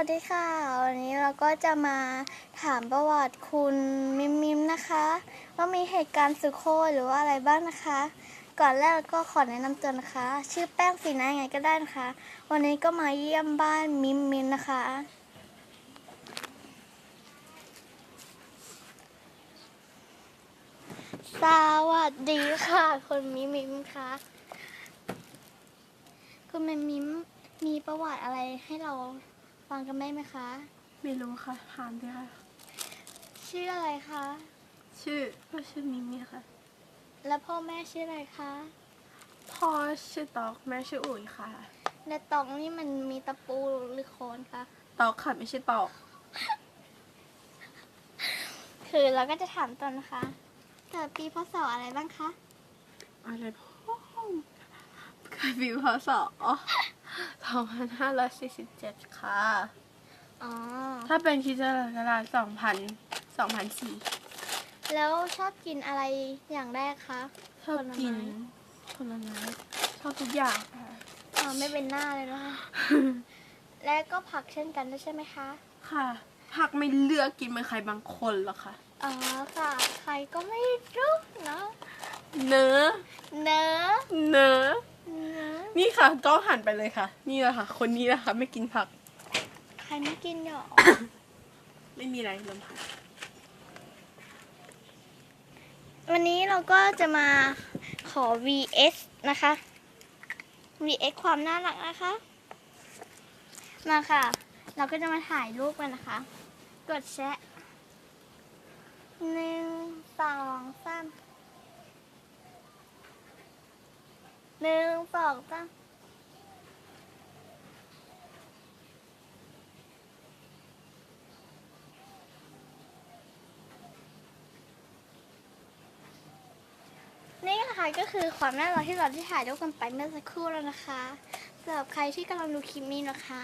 วัสดีค่ะ วันนี้เราก็จะมาถามประวัติคุณมิมมิมนะคะ ว่ามีเหตุการณ์สุดโคตรหรือว่าอะไรบ้างนะคะ ก่อนแรกก็ขอแนะนำตัวนะคะ ชื่อแป้งสีนายังไงก็ได้นะคะ วันนี้ก็มาเยี่ยมบ้านมิมมิมนะคะ สวัสดีค่ะ คุณมิมมิมคะคุณมิมมิมมีประวัติอะไรให้เรา ฟังกันได้ไหมคะ ไม่รู้ค่ะ ถามดิค่ะ ชื่ออะไรคะ ชื่อก็ชื่อมิมี่ค่ะ แล้วพ่อแม่ชื่ออะไรคะ พ่อชื่อตอกแม่ชื่ออุ๋ยค่ะในตองนี่มันมีตะปูหรือโคนคะ ตอกค่ะไม่ใช่ตอก คือเราก็จะถามตอนนะคะ เกิดปีพศอะไรบ้างคะ อะไรพ่อเกิดปีพศ สองพันห้าร้อยสี่สิบเจ็ดค่ะ อ๋อ ถ้าเป็นคริสตศักราชสองพันสองพันสี่แล้วชอบกินอะไรอย่างแรกคะชอบกินผลไม้ชอบทุกอย่างค่ะอ๋อไม่เป็นหน้าเลยนะคะ และก็ผักเช่นกันด้วยใช่ไหมคะ ค่ะ ผักไม่เลือกกินเหมือนใครบางคนหรอกค่ะ อ๋อค่ะ ใครก็ไม่รู้เนาะเนื้อเนื้อเนื้อเนื้อนี่ค่ะก็หันไปเลยค่ะ นี่แหละค่ะ คนนี้แหละค่ะ ไม่กินผัก ใครไม่กินหรอ ไม่มีอะไรลมผักวันนี้เราก็จะมาขอ vs นะคะ vs ความน่ารักนะคะ มาค่ะ เราก็จะมาถ่ายรูปกันนะคะ กดแชะหนึ่งสองสาม หนึ่งสองสามนี่นะคะก็คือความน่ารักที่เราได้ถ่ายรูปกันไปเมื่อสักครู่แล้วนะคะสำหรับใครที่กำลังดูคลิปนี้นะคะ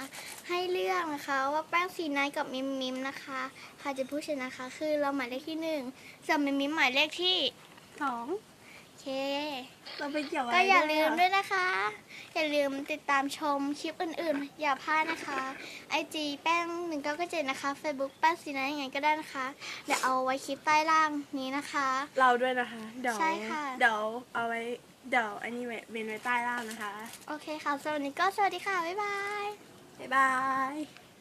ให้เลือกนะคะว่าแป้งสีไนท์กับมิมมิมนะคะใครจะผู้ชนะคะ คือเราหมายเลขที่หนึ่งส่วนมิมมิมหมายเลขที่สอง เค เราไปเกี่ยวอะไรก็อย่าลืมด้ด้ววยนะคะ อย่าลืมติดตามชมคลิปอื่นๆ อย่าพลาดนะคะ IG แป้งหนึ่งเก้าเจ็ดนะคะ Facebook แป้งสีไนท์ยังไงก็ได้นะคะ เดี๋ยวเอาไว้คลิปใต้ล่างนี้นะคะ เราด้วยนะคะ เดี๋ยวใช่ค่ะ เดี๋ยวเอาไว้ เดี๋ยวอันนี้ไว้เมนไว้ใต้ล่างนะคะ โอเคค่ะสำหรับวันนี้ก็สวัสดีค่ะ บ๊ายบาย บ๊ายบาย